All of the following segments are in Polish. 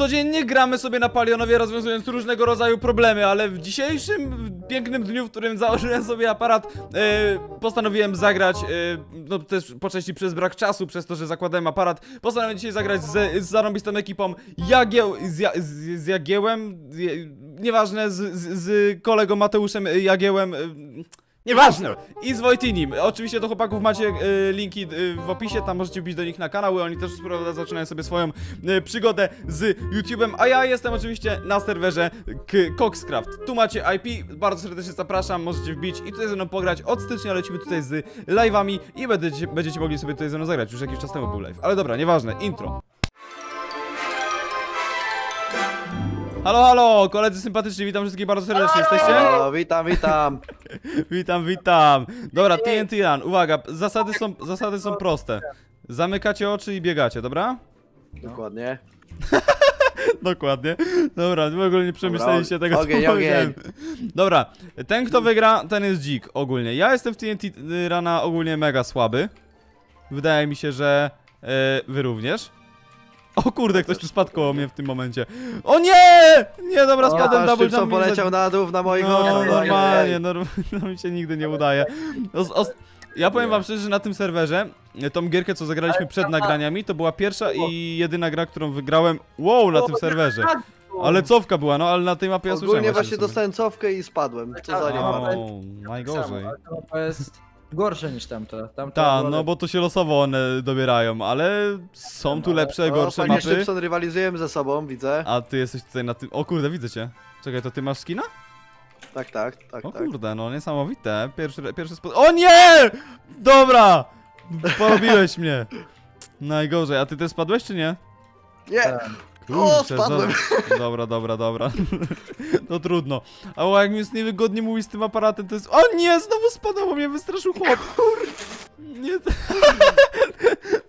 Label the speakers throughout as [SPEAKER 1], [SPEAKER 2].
[SPEAKER 1] Codziennie gramy sobie na Palionowie, rozwiązując różnego rodzaju problemy, ale w dzisiejszym pięknym dniu, w którym założyłem sobie aparat, e, postanowiłem zagrać, e, no też po części przez brak czasu, przez to, że zakładałem aparat, postanowiłem dzisiaj zagrać z, z zarąbistą ekipą Jagieł, z, Ja- z, z Jagiełem, nieważne, z, z, z kolegą Mateuszem Jagiełem, e, Nieważne! I z Wojtinim. Oczywiście do chłopaków macie e, linki e, w opisie, tam możecie wbić do nich na kanały, oni też prawda, zaczynają sobie swoją e, przygodę z YouTube'em, a ja jestem oczywiście na serwerze K Coxcraft. Tu macie IP, bardzo serdecznie zapraszam, możecie wbić i tutaj ze mną pograć. Od stycznia lecimy tutaj z live'ami i będziecie, będziecie mogli sobie tutaj ze mną zagrać. Już jakiś czas temu był live, ale dobra, nieważne, intro. Halo, halo, koledzy sympatyczni, witam wszystkich bardzo serdecznie, jesteście?
[SPEAKER 2] O, witam, witam.
[SPEAKER 1] Witam, witam. Dobra, TNT Run. Uwaga, zasady są, zasady są proste. Zamykacie oczy i biegacie, dobra?
[SPEAKER 2] Dokładnie.
[SPEAKER 1] Dokładnie. Dobra, w ogóle nie przemyśleliście tego, co
[SPEAKER 2] ogień,
[SPEAKER 1] powiedziałem. Dobra, ten kto wygra, ten jest dzik ogólnie. Ja jestem w TNT Runa ogólnie mega słaby. Wydaje mi się, że e, wy również. O kurde, ktoś tu spadł koło mnie w tym momencie. O nie! Nie, dobra, spadłem double jump. mi za-
[SPEAKER 2] poleciał na dół na moich
[SPEAKER 1] No,
[SPEAKER 2] oczach.
[SPEAKER 1] normalnie, norm- no mi się nigdy nie udaje. Os, os, ja powiem wam szczerze, że na tym serwerze, e, tą gierkę co zagraliśmy przed nagraniami, to była pierwsza i jedyna gra, którą wygrałem, wow, na tym serwerze. Ale cofka była, no ale na tej mapie ja słyszałem
[SPEAKER 2] Ogólnie właśnie
[SPEAKER 1] sobie.
[SPEAKER 2] dostałem cofkę i spadłem. Co za
[SPEAKER 3] A,
[SPEAKER 2] nie
[SPEAKER 3] no.
[SPEAKER 1] O, najgorzej.
[SPEAKER 3] To jest gorsze niż tamto. tamto
[SPEAKER 1] Ta,
[SPEAKER 3] było
[SPEAKER 1] no bo to się losowo one dobierają, ale są tu lepsze, gorsze
[SPEAKER 2] Panie
[SPEAKER 1] mapy.
[SPEAKER 2] Szybson rywalizujemy ze sobą, widzę.
[SPEAKER 1] A ty jesteś tutaj na tym. O kurde, widzę cię. Czekaj, to ty masz skina?
[SPEAKER 2] Tak, tak, tak,
[SPEAKER 1] O
[SPEAKER 2] tak.
[SPEAKER 1] kurde, no niesamowite. Pierwszy, pierwszy spod... O nie! Dobra! Porobiłeś mnie. Najgorzej, a ty też spadłeś czy nie?
[SPEAKER 2] Nie!
[SPEAKER 3] Tak.
[SPEAKER 2] O,
[SPEAKER 1] Kurczę,
[SPEAKER 2] spadłem.
[SPEAKER 1] za- Dobra, dobra, dobra. To trudno. A jak mi jest niewygodnie mówić z tym aparatem, to jest... O nie, znowu spadł, bo mnie wystraszył chłop. Nie...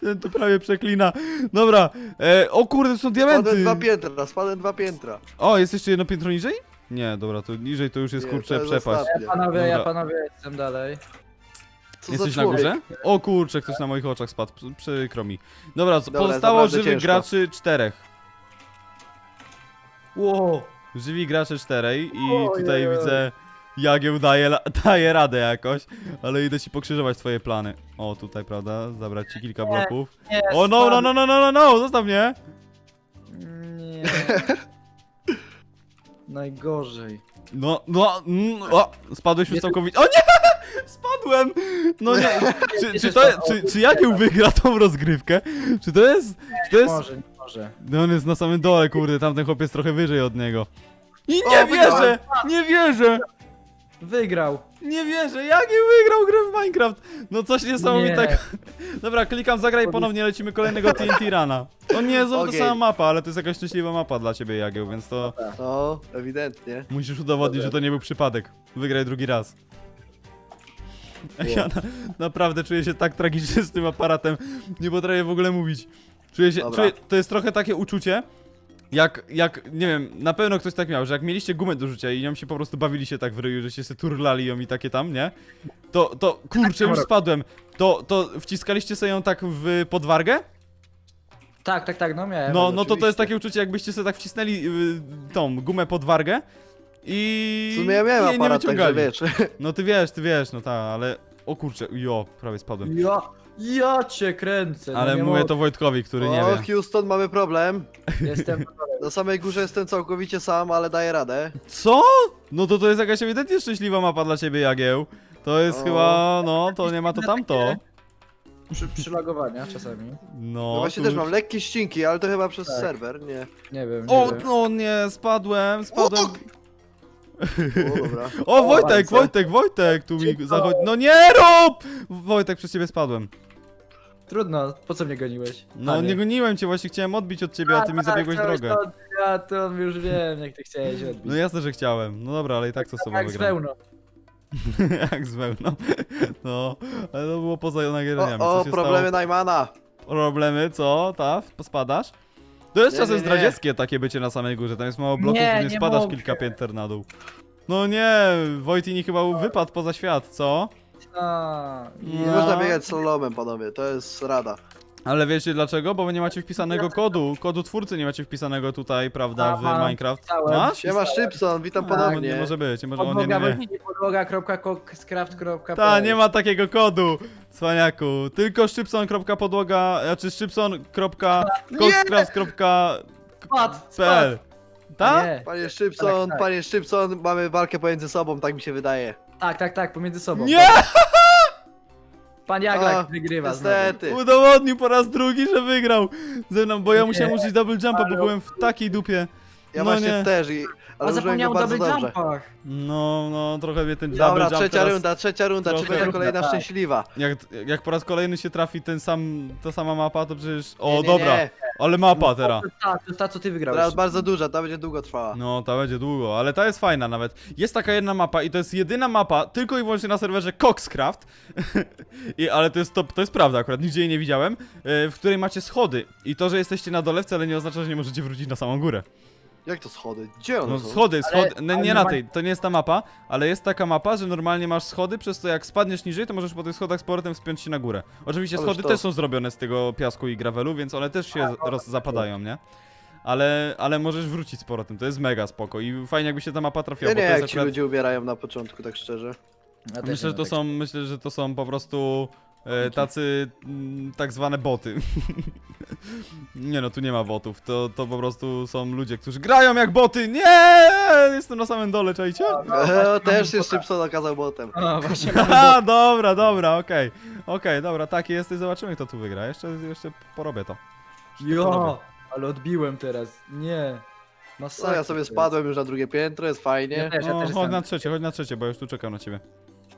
[SPEAKER 1] Ten tu prawie przeklina. Dobra. E, o kurde, to są diamenty.
[SPEAKER 2] Spadłem dwa piętra, spadłem dwa piętra.
[SPEAKER 1] O, jest jeszcze jedno piętro niżej? Nie, dobra, to niżej to już jest
[SPEAKER 2] Nie,
[SPEAKER 1] kurczę
[SPEAKER 2] jest
[SPEAKER 1] przepaść.
[SPEAKER 2] ostatnie.
[SPEAKER 3] Ja panowie, ja
[SPEAKER 1] Dobra.
[SPEAKER 3] panowie jestem dalej.
[SPEAKER 2] Co
[SPEAKER 1] Jesteś
[SPEAKER 2] za
[SPEAKER 1] na
[SPEAKER 2] człowiek?
[SPEAKER 1] górze? O kurczę, ktoś na moich oczach spadł, przy- przykro mi. Dobra, co-
[SPEAKER 2] Dobra,
[SPEAKER 1] pozostało
[SPEAKER 2] naprawdę
[SPEAKER 1] żywych
[SPEAKER 2] ciężko.
[SPEAKER 1] graczy czterech.
[SPEAKER 3] Wow.
[SPEAKER 1] Żywi gracze czterej i
[SPEAKER 3] Ojej.
[SPEAKER 1] tutaj widzę Jagieł daje, daje radę jakoś, ale idę ci pokrzyżować twoje plany. O, tutaj, prawda, zabrać ci kilka bloków.
[SPEAKER 3] Nie,
[SPEAKER 1] O, no, no, no, no, no, no, no, zostaw mnie!
[SPEAKER 3] Nie. Najgorzej.
[SPEAKER 1] No, no, mm, o, spadłeś już całkowicie. O nie! Spadłem! No nie, czy, czy, to, czy, czy Jagieł wygra tą rozgrywkę? Czy to jest, czy to jest...
[SPEAKER 3] Może,
[SPEAKER 1] No on jest na samym dole, kurde, tamten chłop jest trochę wyżej od niego. I
[SPEAKER 2] O,
[SPEAKER 1] nie
[SPEAKER 2] wygrałem.
[SPEAKER 1] wierzę! Nie wierzę!
[SPEAKER 3] Wygrał.
[SPEAKER 1] Nie wierzę, jak nie wygrał grę w Minecraft? No coś niesamowitego. Dobra, klikam zagraj i ponownie lecimy kolejnego TNT Rana. O nie, ta
[SPEAKER 2] Okej.
[SPEAKER 1] sama mapa, ale to jest jakaś szczęśliwa mapa dla ciebie, Jagieł, więc to
[SPEAKER 2] No, ewidentnie.
[SPEAKER 1] musisz udowodnić, że to nie był przypadek. Wygraj drugi raz. Ja na, naprawdę czuję się tak tragicznie z tym aparatem. Nie potrafię w ogóle mówić. Czuję się,
[SPEAKER 2] Dobra.
[SPEAKER 1] czuję, to jest trochę takie uczucie, jak, jak, nie wiem, na pewno ktoś tak miał, że jak mieliście gumę do rzucia i nią się po prostu bawili się tak w ryju, że się se turlali ją i takie tam, nie? To, to, kurczę, już spadłem. To, to wciskaliście sobie ją tak w podwargę?
[SPEAKER 3] Tak, tak, tak, no miałem.
[SPEAKER 1] No, no to to jest
[SPEAKER 3] oczywiście.
[SPEAKER 1] takie uczucie, jakbyście sobie tak wcisnęli y, tą gumę pod wargę i...
[SPEAKER 2] W sumie ja miałem
[SPEAKER 1] i
[SPEAKER 2] aparat, także
[SPEAKER 1] wyciągali.
[SPEAKER 2] wiesz.
[SPEAKER 1] No ty wiesz, ty wiesz, no tak, ale... O kurczę, jo, prawie spadłem.
[SPEAKER 3] Ja, ja cię kręcę. no
[SPEAKER 1] Ale
[SPEAKER 3] nie
[SPEAKER 1] mówię
[SPEAKER 3] mogę.
[SPEAKER 1] to Wojtkowi, który nie
[SPEAKER 2] O,
[SPEAKER 1] wie.
[SPEAKER 2] Houston, mamy problem.
[SPEAKER 3] Jestem...
[SPEAKER 2] Na samej górze jestem całkowicie sam, ale daję radę.
[SPEAKER 1] Co? No to to jest jakaś ewidentnie szczęśliwa mapa dla ciebie, Jagieł. To jest
[SPEAKER 2] O.
[SPEAKER 1] chyba, no, to nie ma to tamto.
[SPEAKER 3] Przy, przylagowania czasami.
[SPEAKER 1] No,
[SPEAKER 2] No właśnie też mam lekkie ścinki, ale to chyba przez
[SPEAKER 3] Tak.
[SPEAKER 2] serwer, nie.
[SPEAKER 3] Nie wiem, nie
[SPEAKER 1] O,
[SPEAKER 3] wiem.
[SPEAKER 1] no nie, spadłem, spadłem.
[SPEAKER 2] O, dobra.
[SPEAKER 1] O, Wojtek. Wojtek, Wojtek, tu mi zachodzi. No nie rób! Wojtek, przez ciebie spadłem.
[SPEAKER 3] Trudno, po co mnie goniłeś?
[SPEAKER 1] No,
[SPEAKER 3] Panie.
[SPEAKER 1] nie goniłem cię, właśnie chciałem odbić od ciebie, a ty mi
[SPEAKER 3] tak,
[SPEAKER 1] zabiegłeś
[SPEAKER 3] chciałeś
[SPEAKER 1] drogę.
[SPEAKER 3] To, ja to już wiem, jak ty chciałeś odbić.
[SPEAKER 1] No jasne, że chciałem. No dobra, ale i tak to sobą
[SPEAKER 3] jak z wełną.
[SPEAKER 1] Jak z wełną. No, ale to było poza nagraniami.
[SPEAKER 2] O,
[SPEAKER 1] Co
[SPEAKER 2] o
[SPEAKER 1] się
[SPEAKER 2] problemy
[SPEAKER 1] stało?
[SPEAKER 2] Najmana.
[SPEAKER 1] Problemy, co? Ta? Pospadasz? To jest
[SPEAKER 2] Nie,
[SPEAKER 1] czasem
[SPEAKER 2] nie, nie.
[SPEAKER 1] zdradzieckie takie bycie na samej górze. Tam jest mało bloków,
[SPEAKER 3] Nie,
[SPEAKER 1] nie, nie
[SPEAKER 3] nie
[SPEAKER 1] spadasz
[SPEAKER 3] mogę.
[SPEAKER 1] kilka pięter na dół. No nie, Wojtini chyba wypadł poza świat, co?
[SPEAKER 3] A,
[SPEAKER 2] Nie
[SPEAKER 1] No.
[SPEAKER 2] można biegać slalomem, panowie, to jest rada.
[SPEAKER 1] Ale wiecie dlaczego? Bo wy nie macie wpisanego kodu, kodu twórcy nie macie wpisanego tutaj, prawda, w
[SPEAKER 3] Aha,
[SPEAKER 1] Minecraft.
[SPEAKER 3] wpisałem.
[SPEAKER 1] Masz?
[SPEAKER 2] Siema Szybson, witam
[SPEAKER 3] Tak,
[SPEAKER 1] No,
[SPEAKER 2] ponownie.
[SPEAKER 1] nie może być, nie może, o nie,
[SPEAKER 3] Podłoga
[SPEAKER 1] nie, nie.
[SPEAKER 3] podłoga.coxcraft.pl
[SPEAKER 1] Ta, nie ma takiego kodu, cwaniaku. Tylko szczypson.podłoga, znaczy szczypson.coxcraft.pl
[SPEAKER 3] Spadł, spadł.
[SPEAKER 1] Ta?
[SPEAKER 3] Nie.
[SPEAKER 2] Panie Szybson,
[SPEAKER 3] Tak, tak.
[SPEAKER 2] panie Szybson, mamy walkę pomiędzy sobą, tak mi się wydaje.
[SPEAKER 3] Tak, tak, tak, pomiędzy sobą.
[SPEAKER 1] Nie!
[SPEAKER 3] Pan
[SPEAKER 2] A,
[SPEAKER 3] Jaglak wygrywa znowu.
[SPEAKER 2] Niestety.
[SPEAKER 1] Udowodnił po raz drugi, że wygrał ze mną, bo ja musiałem użyć double jumpa, bo byłem w takiej dupie.
[SPEAKER 2] Ja
[SPEAKER 1] No
[SPEAKER 2] właśnie
[SPEAKER 1] nie.
[SPEAKER 2] też, i, ale
[SPEAKER 3] On
[SPEAKER 2] użyłem go
[SPEAKER 3] zapomniał o
[SPEAKER 2] bardzo
[SPEAKER 3] double
[SPEAKER 2] dobrze.
[SPEAKER 3] jumpach.
[SPEAKER 1] No, no, trochę mnie ten double
[SPEAKER 2] Dobra,
[SPEAKER 1] jump
[SPEAKER 2] trzecia
[SPEAKER 1] teraz...
[SPEAKER 2] runda, trzecia runda,
[SPEAKER 1] trochę-
[SPEAKER 2] będzie kolejna
[SPEAKER 3] Tak.
[SPEAKER 2] szczęśliwa?
[SPEAKER 1] Jak, jak po raz kolejny się trafi ten sam, ta sama mapa, to przecież... O,
[SPEAKER 2] Nie, nie,
[SPEAKER 1] dobra,
[SPEAKER 2] nie.
[SPEAKER 1] ale mapa teraz.
[SPEAKER 3] To jest ta, to ta, co ty wygrałeś.
[SPEAKER 2] Teraz bardzo duża, ta będzie długo trwała.
[SPEAKER 1] No, ta będzie długo, ale ta jest fajna nawet. Jest taka jedna mapa i to jest jedyna mapa, tylko i wyłącznie na serwerze Coxcraft. I, ale to jest, to, to jest prawda akurat, nigdzie jej nie widziałem, e, w której macie schody. I to, że jesteście na dole wcale nie oznacza, że nie możecie wrócić na samą górę.
[SPEAKER 2] Jak to schody? Gdzie one
[SPEAKER 1] No
[SPEAKER 2] są?
[SPEAKER 1] schody,
[SPEAKER 3] Ale-
[SPEAKER 1] schody, no,
[SPEAKER 3] ale
[SPEAKER 1] nie na
[SPEAKER 3] normalnie-
[SPEAKER 1] tej, to nie jest ta mapa, ale jest taka mapa, że normalnie masz schody, przez to jak spadniesz niżej, to możesz po tych schodach z powrotem wspiąć się na górę. Oczywiście
[SPEAKER 2] Ależ
[SPEAKER 1] schody
[SPEAKER 2] to-
[SPEAKER 1] też są zrobione z tego piasku i gravelu, więc one też się roz, zapadają, nie? Ale, ale możesz wrócić z powrotem, to jest mega spoko i fajnie jakby się ta mapa trafiła,
[SPEAKER 2] Ja
[SPEAKER 1] bo
[SPEAKER 2] nie
[SPEAKER 1] to
[SPEAKER 2] jak
[SPEAKER 1] jest
[SPEAKER 2] ci
[SPEAKER 1] akurat...
[SPEAKER 2] ludzie ubierają na początku, tak szczerze.
[SPEAKER 3] Ja też
[SPEAKER 1] Myślę,
[SPEAKER 3] nie
[SPEAKER 1] że to
[SPEAKER 3] tak-
[SPEAKER 1] są, myślę, że to są po prostu e, tacy mm, tak zwane boty. nie no, tu nie ma botów, to, to po prostu są ludzie, którzy grają jak boty. Nie! Jestem na samym dole, czajcie?
[SPEAKER 2] E, też się Szybson okazał botem.
[SPEAKER 3] A, właśnie
[SPEAKER 1] Aha, dobra, dobra, okej. Okej, dobra, taki jesteś, zobaczymy kto tu wygra. Jeszcze, jeszcze porobię to.
[SPEAKER 3] Jo, ale odbiłem teraz. Nie.
[SPEAKER 2] No
[SPEAKER 3] Masakra.
[SPEAKER 2] ja sobie
[SPEAKER 3] to jest.
[SPEAKER 2] spadłem już na drugie piętro, jest
[SPEAKER 3] Ja
[SPEAKER 2] fajnie.
[SPEAKER 3] też, ja
[SPEAKER 1] O,
[SPEAKER 3] też
[SPEAKER 1] chodź
[SPEAKER 3] jestem.
[SPEAKER 1] na trzecie, chodź na trzecie, bo już tu czekam na ciebie.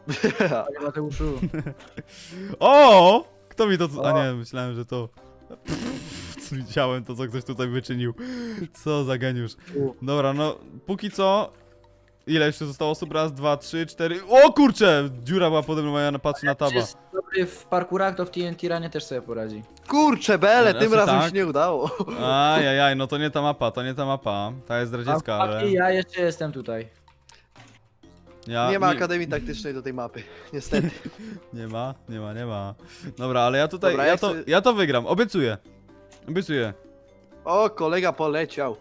[SPEAKER 3] Panie Mateuszu.
[SPEAKER 1] O! Kto mi to... A
[SPEAKER 3] O.
[SPEAKER 1] nie, myślałem, że to... Pff, Widziałem to, co ktoś tutaj wyczynił. Co za geniusz. Dobra, no, póki co... Ile jeszcze zostało osób? Raz, dwa, trzy, cztery... O kurczę! Dziura była pode mną, a ja patrzę na taba.
[SPEAKER 3] Jest dobry w parkurach, to w TNT Ranie też sobie poradzi.
[SPEAKER 2] Kurczę, Bele, tym
[SPEAKER 1] Znaczy
[SPEAKER 2] razem
[SPEAKER 1] tak.
[SPEAKER 2] się nie udało.
[SPEAKER 1] Ajajaj, no to nie ta mapa, to nie ta mapa. Ta jest zdradziecka,
[SPEAKER 3] A
[SPEAKER 1] ale...
[SPEAKER 3] ja jeszcze jestem tutaj.
[SPEAKER 1] Ja,
[SPEAKER 2] Nie ma akademii taktycznej do tej mapy, niestety.
[SPEAKER 1] Nie ma, nie ma, nie ma. Dobra, ale ja tutaj,
[SPEAKER 2] Dobra,
[SPEAKER 1] ja, to, ja to wygram, obiecuję. Obiecuję.
[SPEAKER 2] O, kolega poleciał.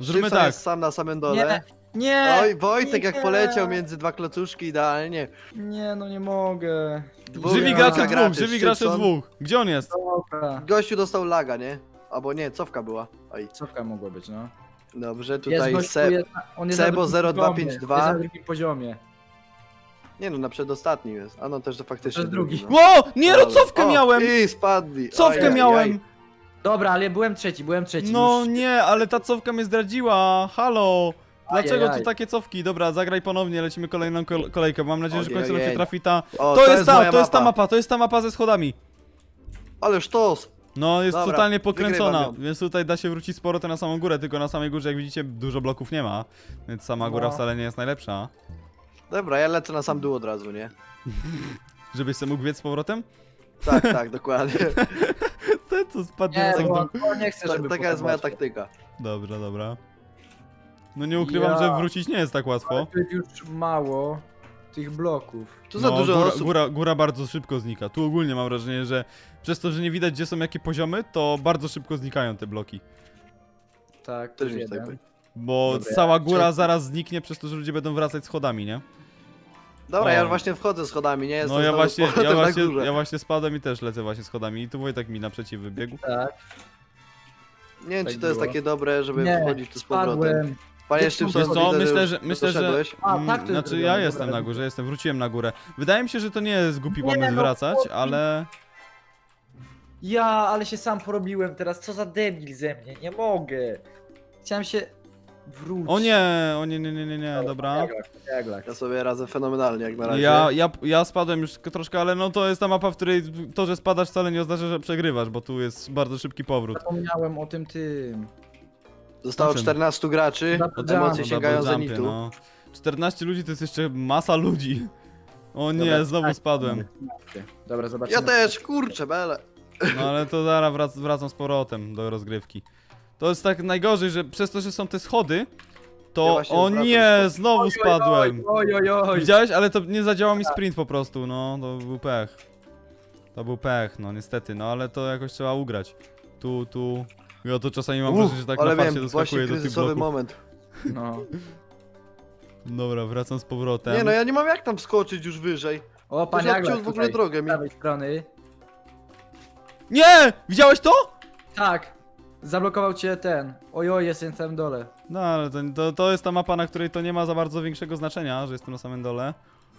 [SPEAKER 1] Zróbmy
[SPEAKER 2] Szybson
[SPEAKER 1] tak.
[SPEAKER 2] jest sam na samym
[SPEAKER 3] Nie,
[SPEAKER 2] dole.
[SPEAKER 3] nie,
[SPEAKER 2] Oj, Wojtek jak
[SPEAKER 3] nie.
[SPEAKER 2] poleciał między dwa klocuszki idealnie.
[SPEAKER 3] nie, no nie mogę.
[SPEAKER 2] Dwóch
[SPEAKER 1] Żywi gracze
[SPEAKER 2] graczy,
[SPEAKER 1] dwóch, żywi gracze
[SPEAKER 2] Szybson.
[SPEAKER 1] dwóch. Gdzie on jest?
[SPEAKER 3] Dobra.
[SPEAKER 2] Gościu dostał laga, nie? Albo nie, cofka była. Oj,
[SPEAKER 3] Cofka mogła być, no.
[SPEAKER 2] Dobrze, tutaj
[SPEAKER 3] gościu,
[SPEAKER 2] se...
[SPEAKER 3] jest, on jest
[SPEAKER 2] Sebo
[SPEAKER 3] na drugim
[SPEAKER 2] 0252.
[SPEAKER 3] poziomie, Jest na drugim poziomie.
[SPEAKER 2] Nie no, na przedostatnim jest. A no też to faktycznie
[SPEAKER 3] To jest drugi.
[SPEAKER 2] no.
[SPEAKER 1] Ło! Nie, no
[SPEAKER 2] Dobra.
[SPEAKER 1] cofkę
[SPEAKER 2] O,
[SPEAKER 1] miałem!
[SPEAKER 2] I spadli.
[SPEAKER 1] Cofkę
[SPEAKER 2] Ajajaj.
[SPEAKER 1] miałem!
[SPEAKER 3] Dobra, ale byłem trzeci, byłem trzeci.
[SPEAKER 1] No
[SPEAKER 3] już.
[SPEAKER 1] nie, ale ta cofka mnie zdradziła. Halo! Dlaczego
[SPEAKER 3] Ajajaj.
[SPEAKER 1] tu takie cofki? Dobra, zagraj ponownie, lecimy kolejną kol- kolejkę. Mam nadzieję, że w końcu nam się
[SPEAKER 2] Ojej.
[SPEAKER 1] trafi ta...
[SPEAKER 2] O,
[SPEAKER 1] To jest ta,
[SPEAKER 2] moja
[SPEAKER 1] to jest ta mapa, to jest ta mapa ze schodami.
[SPEAKER 2] Ale sztos.
[SPEAKER 1] No, jest
[SPEAKER 2] Dobra,
[SPEAKER 1] totalnie pokręcona,
[SPEAKER 2] wygrywam
[SPEAKER 1] więc tutaj da się wrócić z powrotem na samą górę, tylko na samej górze, jak widzicie, dużo bloków nie ma, więc sama góra
[SPEAKER 3] No.
[SPEAKER 1] wcale nie jest najlepsza.
[SPEAKER 2] Dobra, ja lecę na sam dół od razu, nie?
[SPEAKER 1] Żebyś sobie mógł biec z powrotem?
[SPEAKER 2] Tak, tak, dokładnie.
[SPEAKER 1] Ten co spadnie na
[SPEAKER 3] Nie,
[SPEAKER 1] sam
[SPEAKER 3] bo
[SPEAKER 1] dół.
[SPEAKER 3] nie chce,
[SPEAKER 2] Ta,
[SPEAKER 3] żeby
[SPEAKER 2] taka jest moja
[SPEAKER 3] potem
[SPEAKER 2] taktyka.
[SPEAKER 1] Dobra, dobra. No nie ukrywam,
[SPEAKER 3] Ja.
[SPEAKER 1] że wrócić nie jest tak łatwo.
[SPEAKER 3] Jest już mało tych bloków.
[SPEAKER 2] Tu za
[SPEAKER 1] no,
[SPEAKER 2] dużo
[SPEAKER 1] góra,
[SPEAKER 2] osób.
[SPEAKER 1] Góra, góra bardzo szybko znika. Tu ogólnie mam wrażenie, że przez to, że nie widać gdzie są jakie poziomy, to bardzo szybko znikają te bloki.
[SPEAKER 3] Tak,
[SPEAKER 2] Też mi się tak
[SPEAKER 3] jeden.
[SPEAKER 2] wydaje.
[SPEAKER 1] Bo
[SPEAKER 3] Dobra,
[SPEAKER 1] cała góra
[SPEAKER 3] czekam.
[SPEAKER 1] zaraz zniknie przez to, że ludzie będą wracać schodami, nie?
[SPEAKER 2] Dobra,
[SPEAKER 1] O.
[SPEAKER 2] ja właśnie wchodzę schodami, nie jestem
[SPEAKER 1] No ja
[SPEAKER 2] znowu z
[SPEAKER 1] właśnie, ja
[SPEAKER 2] powrotem na
[SPEAKER 1] właśnie,
[SPEAKER 2] górze.
[SPEAKER 1] ja właśnie spadłem i też lecę właśnie schodami i tu Wojtek mi naprzeciw wybiegł.
[SPEAKER 3] Tak,
[SPEAKER 2] Nie wiem,
[SPEAKER 3] tak
[SPEAKER 2] czy to jest
[SPEAKER 3] było.
[SPEAKER 2] takie dobre, żeby
[SPEAKER 3] Nie,
[SPEAKER 2] wchodzić tu z powrotem.
[SPEAKER 3] spadłem.
[SPEAKER 2] Panie
[SPEAKER 3] Wiesz
[SPEAKER 2] Szybson,
[SPEAKER 1] Wiesz co, myślę, że- myślę, że-
[SPEAKER 2] doszedłeś.
[SPEAKER 3] A,
[SPEAKER 1] Mm,
[SPEAKER 3] tak to jest
[SPEAKER 1] Znaczy ja jestem na górze, jestem, wróciłem na górę. Wydaje mi się, że to nie jest głupi
[SPEAKER 3] Nie,
[SPEAKER 1] pomysł
[SPEAKER 3] no,
[SPEAKER 1] wracać, ale...
[SPEAKER 3] Ja, ale się sam porobiłem teraz, co za debil ze mnie, nie mogę. Chciałem się wrócić.
[SPEAKER 1] O nie, o nie, nie, nie, nie, nie, dobra.
[SPEAKER 3] Jaglak.
[SPEAKER 2] Ja sobie radzę fenomenalnie jak na razie.
[SPEAKER 1] Ja, ja, ja spadłem już troszkę, ale no to jest ta mapa, w której to, że spadasz wcale nie oznacza, że przegrywasz, bo tu jest bardzo szybki powrót.
[SPEAKER 3] Zapomniałem o tym tym.
[SPEAKER 2] Zostało
[SPEAKER 1] O czym?
[SPEAKER 2] 14 graczy,
[SPEAKER 3] Double
[SPEAKER 2] emocje
[SPEAKER 3] jump.
[SPEAKER 2] sięgają
[SPEAKER 1] double jumpy,
[SPEAKER 2] zenitu.
[SPEAKER 1] no. 14 ludzi to jest jeszcze masa ludzi. O nie,
[SPEAKER 3] Dobra,
[SPEAKER 1] znowu
[SPEAKER 3] tak.
[SPEAKER 1] spadłem.
[SPEAKER 3] Dobra, zobaczymy.
[SPEAKER 2] Ja też, kurczę, bele.
[SPEAKER 1] No ale to zaraz wrac wracam z powrotem do rozgrywki. To jest tak najgorzej, że przez to, że są te schody,
[SPEAKER 2] Ja
[SPEAKER 1] to...
[SPEAKER 2] właśnie
[SPEAKER 1] o
[SPEAKER 2] wracam
[SPEAKER 1] nie, znowu spadłem.
[SPEAKER 3] Oj, oj, oj.
[SPEAKER 1] Widziałeś? Ale to nie zadziałał mi sprint po prostu, no, to był pech. To był pech, no niestety, no ale to jakoś trzeba ugrać. Tu, tu. Ja to czasami mam wrażenie, że tak
[SPEAKER 2] ale
[SPEAKER 1] na farcie
[SPEAKER 2] wiem, właśnie
[SPEAKER 1] do tych
[SPEAKER 2] kryzysowy
[SPEAKER 1] bloków.
[SPEAKER 2] moment.
[SPEAKER 3] No.
[SPEAKER 1] Dobra, wracam z powrotem.
[SPEAKER 2] Nie no, ja nie mam jak tam skoczyć już wyżej.
[SPEAKER 3] O,
[SPEAKER 2] Panie
[SPEAKER 3] panie
[SPEAKER 2] odciął w ogóle
[SPEAKER 3] tutaj,
[SPEAKER 2] drogę
[SPEAKER 3] z
[SPEAKER 2] mi.
[SPEAKER 3] prawej strony.
[SPEAKER 1] Nie! Widziałeś to?
[SPEAKER 3] Tak. Zablokował cię ten. Ojoj, jest na samym dole.
[SPEAKER 1] No ale to, to, to jest ta mapa, na której to nie ma za bardzo większego znaczenia, że jestem na samym dole.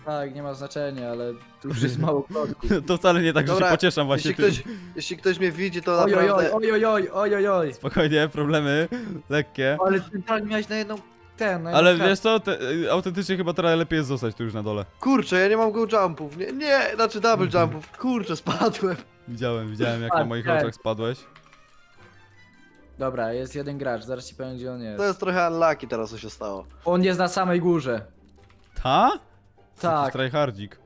[SPEAKER 3] Tak, nie ma znaczenia, ale tu już jest mało klocków.
[SPEAKER 1] To wcale nie tak, że
[SPEAKER 2] Dobra,
[SPEAKER 1] się pocieszam właśnie
[SPEAKER 2] Jeśli
[SPEAKER 1] tym.
[SPEAKER 2] ktoś, jeśli ktoś mnie widzi, to
[SPEAKER 3] Ojojoj,
[SPEAKER 2] naprawdę...
[SPEAKER 3] ojojoj, ojojoj.
[SPEAKER 1] Spokojnie, problemy lekkie.
[SPEAKER 3] Ale ty tak miałeś na jedną ten, na jedną
[SPEAKER 1] Ale
[SPEAKER 3] kartę.
[SPEAKER 1] wiesz co, te, y, autentycznie chyba teraz lepiej jest zostać tu już na dole.
[SPEAKER 2] Kurczę, ja nie mam go jumpów. Nie, nie, znaczy double jumpów. Kurczę, spadłem.
[SPEAKER 1] Widziałem, widziałem jak na
[SPEAKER 3] Tak,
[SPEAKER 1] moich
[SPEAKER 3] tak.
[SPEAKER 1] oczach spadłeś.
[SPEAKER 3] Dobra, jest jeden gracz, zaraz ci powiem gdzie on jest.
[SPEAKER 2] To jest trochę unlucky teraz, co się stało.
[SPEAKER 3] On jest na samej górze.
[SPEAKER 1] Ta?
[SPEAKER 3] Tak,
[SPEAKER 1] Tryhardzik.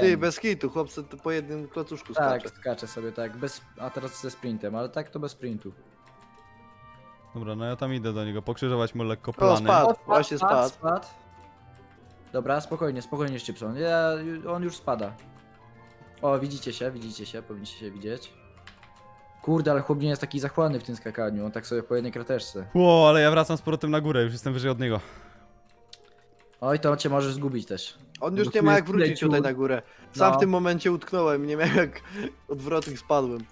[SPEAKER 2] Ty, bez kitu, chłopcy tu po jednym klocuszku
[SPEAKER 3] Tak,
[SPEAKER 2] skacze.
[SPEAKER 3] skacze sobie tak, bez, a teraz ze sprintem, ale tak to bez sprintu.
[SPEAKER 1] Dobra, no ja tam idę do niego, pokrzyżować mu lekko
[SPEAKER 2] O,
[SPEAKER 1] plany.
[SPEAKER 2] spadł, właśnie spadł.
[SPEAKER 3] Dobra, spokojnie, spokojnie Szczypson, ja, on już spada. O, widzicie się, widzicie się, powinniście się widzieć. Kurde, ale chłop nie jest taki zachłanny w tym skakaniu, on tak sobie po jednej krateczce.
[SPEAKER 1] Ło, ale ja wracam z powrotem na górę, już jestem wyżej od niego.
[SPEAKER 3] Oj, to cię możesz zgubić też.
[SPEAKER 2] On już
[SPEAKER 3] Bo
[SPEAKER 2] nie ma jak wrócić tutaj na górę. Sam
[SPEAKER 3] No.
[SPEAKER 2] w tym momencie utknąłem, nie miałem jak odwrotnych spadłem.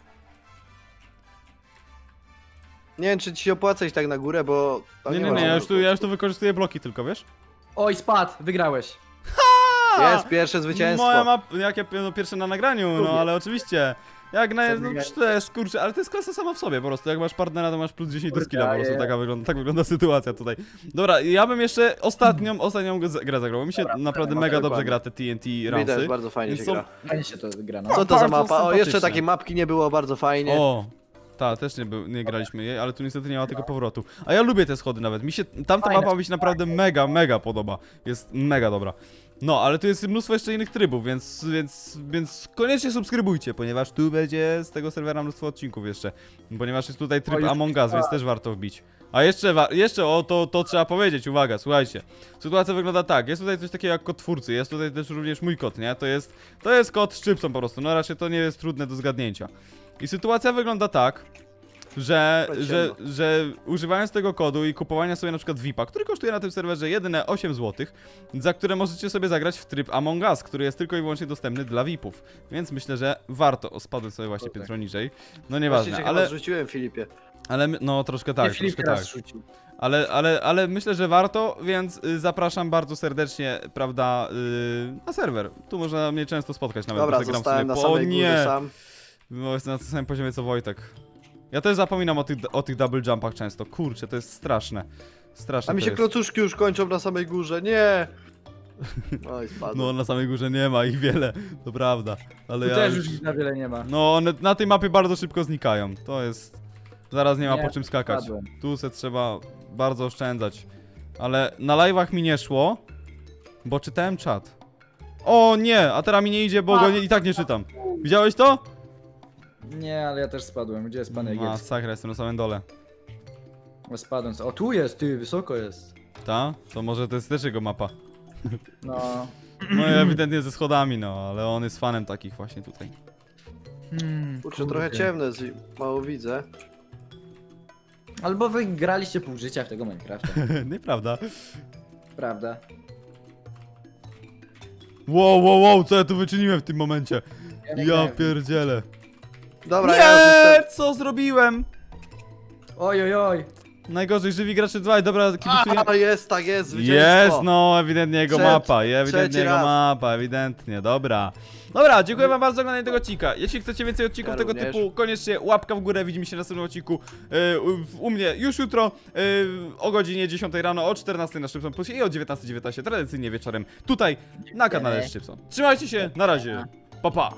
[SPEAKER 2] Nie wiem, czy ci się opłaca iść tak na górę, bo... tam
[SPEAKER 1] Nie, nie,
[SPEAKER 2] ma
[SPEAKER 1] nie, ja już, tu, ja już tu wykorzystuję bloki tylko, wiesz?
[SPEAKER 3] Oj, spadł, wygrałeś.
[SPEAKER 2] Jest pierwsze zwycięstwo.
[SPEAKER 1] Moja map, jak ja no, pierwsze na nagraniu, no ale oczywiście. Jak na, no
[SPEAKER 3] Zabiegać.
[SPEAKER 1] to jest kurczę, ale to jest klasa sama w sobie po prostu. Jak masz partnera, to masz plus 10 do skilla po prostu. Taka wygląda, tak wygląda sytuacja tutaj. Dobra, ja bym jeszcze ostatnią, ostatnią grę zagrał. Mi się naprawdę
[SPEAKER 2] no,
[SPEAKER 1] mega
[SPEAKER 2] dokładnie.
[SPEAKER 1] dobrze gra te TNT Ramsy.
[SPEAKER 2] bardzo fajnie
[SPEAKER 1] Więc
[SPEAKER 2] się
[SPEAKER 1] są-
[SPEAKER 2] gra.
[SPEAKER 3] Fajnie się to gra, no.
[SPEAKER 2] Co to za mapa? O, jeszcze takiej mapki nie było, bardzo fajnie.
[SPEAKER 1] O, ta, też nie, był, nie graliśmy jej, ale tu niestety nie ma tego powrotu. A ja lubię te schody nawet. Mi się tamta
[SPEAKER 3] Fajne,
[SPEAKER 1] mapa mi się naprawdę mega, mega podoba. Jest mega dobra. No, ale tu jest mnóstwo jeszcze innych trybów, więc, więc, więc koniecznie subskrybujcie, ponieważ tu będzie z tego serwera mnóstwo odcinków jeszcze. Ponieważ jest tutaj tryb Among Us, więc też warto wbić. A jeszcze, jeszcze o, to, to trzeba powiedzieć, uwaga, słuchajcie. Sytuacja wygląda tak, jest tutaj coś takiego jak kod twórcy, jest tutaj też również mój kod, nie? To jest, to jest kod szczypcą po prostu, no raczej to nie jest trudne do zgadnięcia. I sytuacja wygląda tak, że, że, że używając tego kodu i kupowania sobie na przykład VIP-a, który kosztuje na tym serwerze jedyne 8 zł, za które możecie sobie zagrać w tryb Among Us, który jest tylko i wyłącznie dostępny dla VIP-ów. Więc myślę, że warto. O, spadłem sobie właśnie
[SPEAKER 3] tak.
[SPEAKER 1] piętro niżej. No nieważne, ale,
[SPEAKER 2] zrzuciłem, Filipie.
[SPEAKER 1] ale no troszkę tak, troszkę tak.
[SPEAKER 3] rzucił.
[SPEAKER 1] Ale, ale, ale myślę, że warto, więc y, zapraszam bardzo serdecznie, prawda, y, na serwer. Tu można mnie często spotkać nawet,
[SPEAKER 2] Dobra,
[SPEAKER 1] bo zagram
[SPEAKER 2] zostałem na
[SPEAKER 1] sobie po...
[SPEAKER 2] Samej górze
[SPEAKER 1] nie!
[SPEAKER 2] sam.
[SPEAKER 1] No, jestem na tym samym poziomie co Wojtek. Ja też zapominam o tych, o tych double jumpach często. Kurczę, to jest straszne. Straszne
[SPEAKER 2] A mi
[SPEAKER 1] to
[SPEAKER 2] się
[SPEAKER 1] jest.
[SPEAKER 2] klocuszki już kończą na samej górze, nie! Oj.
[SPEAKER 1] No, na samej górze nie ma ich wiele, to prawda. Ale
[SPEAKER 3] Tu
[SPEAKER 1] ja
[SPEAKER 3] też
[SPEAKER 1] już...
[SPEAKER 3] już ich na wiele nie ma.
[SPEAKER 1] No, one na tej mapie bardzo szybko znikają. To jest... Zaraz nie ma
[SPEAKER 3] Nie,
[SPEAKER 1] po czym skakać.
[SPEAKER 3] Spadłem.
[SPEAKER 1] Tu se trzeba bardzo oszczędzać. Ale na live'ach mi nie szło, bo czytałem czat. O nie, a teraz mi nie idzie, bo go nie, i tak nie czytam. Widziałeś to?
[SPEAKER 3] Nie, ale ja też spadłem. Gdzie jest pan Egier?
[SPEAKER 1] Masakra, jestem na samym dole.
[SPEAKER 3] Spadłem. O, tu jest, ty, wysoko jest.
[SPEAKER 1] Ta? To może to jest też jego mapa.
[SPEAKER 3] No.
[SPEAKER 1] No i ewidentnie ze schodami, no, ale on jest fanem takich właśnie tutaj.
[SPEAKER 3] Hmm,
[SPEAKER 2] Kurczę, trochę ciemne, jest i mało widzę.
[SPEAKER 3] Albo wy graliście pół życia w tego Minecrafta.
[SPEAKER 1] Nieprawda.
[SPEAKER 3] Prawda?
[SPEAKER 1] Wow, wow, wow, co ja tu wyczyniłem w tym momencie? Ja pierdzielę.
[SPEAKER 2] Dobra, ja już
[SPEAKER 1] Nie,
[SPEAKER 2] jestem...
[SPEAKER 1] co zrobiłem?
[SPEAKER 3] Oj, oj, oj.
[SPEAKER 1] Najgorzej, żywi gracze 2, dobra, kibicuję.
[SPEAKER 2] A, jest, tak jest, zwycięstwo.
[SPEAKER 1] Jest, no, ewidentnie jego
[SPEAKER 2] Trzeci-
[SPEAKER 1] mapa, ewidentnie jego
[SPEAKER 2] raz.
[SPEAKER 1] mapa, ewidentnie, dobra. Dobra, dziękuję wam bardzo za oglądanie tego odcinka. Jeśli chcecie więcej odcinków
[SPEAKER 2] Ja
[SPEAKER 1] tego
[SPEAKER 2] również.
[SPEAKER 1] typu, koniecznie łapka w górę, widzimy się w następnym odcinku e, u, u mnie już jutro e, o godzinie 10 rano, o 14 na Szczypson Plusie i o 19.19 tradycyjnie wieczorem tutaj na kanale Szczypson. Trzymajcie się, na razie, pa pa.